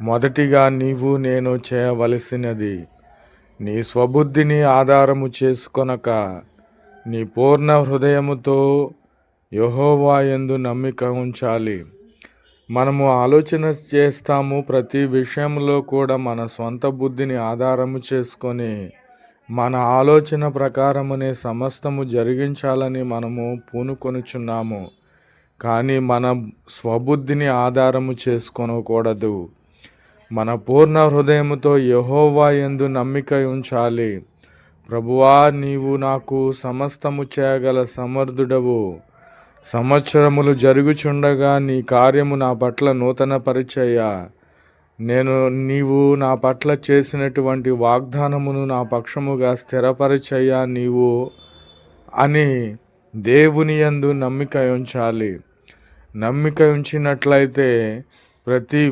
మొదటిగా నీవు నేను చేయవలసినది నీ స్వబుద్ధిని ఆధారము చేసుకొనక నీ పూర్ణ హృదయముతో యహోవా ఎందు నమ్మిక ఉంచాలి. మనము ఆలోచన చేస్తాము ప్రతి విషయంలో కూడా మన సొంత బుద్ధిని ఆధారము చేసుకొని మన ఆలోచన ప్రకారమునే సమస్తము జరిగించాలని మనము పూనుకొనుచున్నాము. కానీ మన స్వబుద్ధిని ఆధారము చేసుకొనకూడదు. మన పూర్ణ హృదయముతో యహోవా యందు నమ్మిక ఉంచాలి. ప్రభువా నీవు నాకు సమస్తము చేయగల సమర్థుడవు. సంవత్సరములు జరుగుచుండగా నీ కార్యము నా పట్ల నూతన పరిచయ నేను నీవు నా పట్ల చేసినటువంటి వాగ్దానమును నా పక్షముగా స్థిరపరిచయ్యా నీవు అని దేవుని యందు నమ్మిక ఉంచాలి. నమ్మిక ఉంచినట్లయితే ప్రతి